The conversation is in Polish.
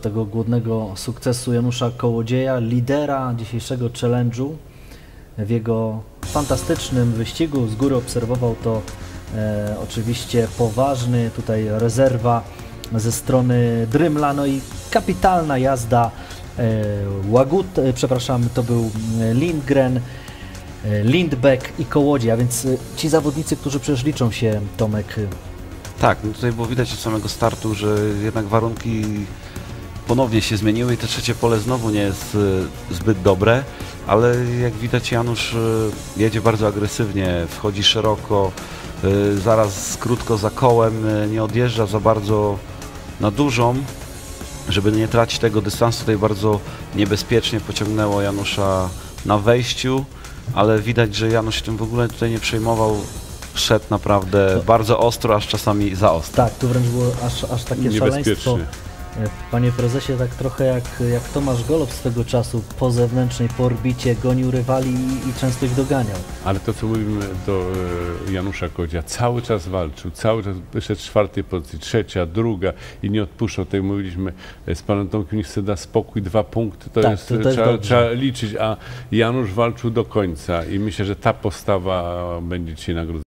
tego głodnego sukcesu Janusza Kołodzieja, lidera dzisiejszego challenge'u. W jego fantastycznym wyścigu z góry obserwował to e, oczywiście poważny, tutaj rezerwa ze strony Drymla, no i kapitalna jazda e, Łagut, e, przepraszam, to był e, Lindgren, e, Lindbeck i Kołodziej, a więc e, ci zawodnicy, którzy przecież liczą się, Tomek, Tak, no tutaj było widać od samego startu, że jednak warunki ponownie się zmieniły i to trzecie pole znowu nie jest y, zbyt dobre, ale jak widać Janusz y, jedzie bardzo agresywnie, wchodzi szeroko, y, zaraz krótko za kołem, nie odjeżdża za bardzo na dużą, żeby nie tracić tego dystansu, tutaj bardzo niebezpiecznie pociągnęło Janusza na wejściu, ale widać, że Janusz się tym w ogóle tutaj nie przejmował, szedł naprawdę To- bardzo ostro, aż czasami za ostro. tak, tu wręcz było aż, aż takie szaleństwo. Panie prezesie, tak trochę jak, jak Tomasz Golob swego czasu po zewnętrznej, po orbicie gonił rywali i, i często ich doganiał. Ale to, co mówimy do e, Janusza Kodzia, cały czas walczył, cały czas wyszedł z czwartej pozycji, trzecia, druga i nie odpuszczał. Jak mówiliśmy e, z panem Tomkiem, niech da spokój, dwa punkty, to Tak, jest, to- trzeba, trzeba liczyć, a Janusz walczył do końca i myślę, że ta postawa będzie dzisiaj nagrodzona.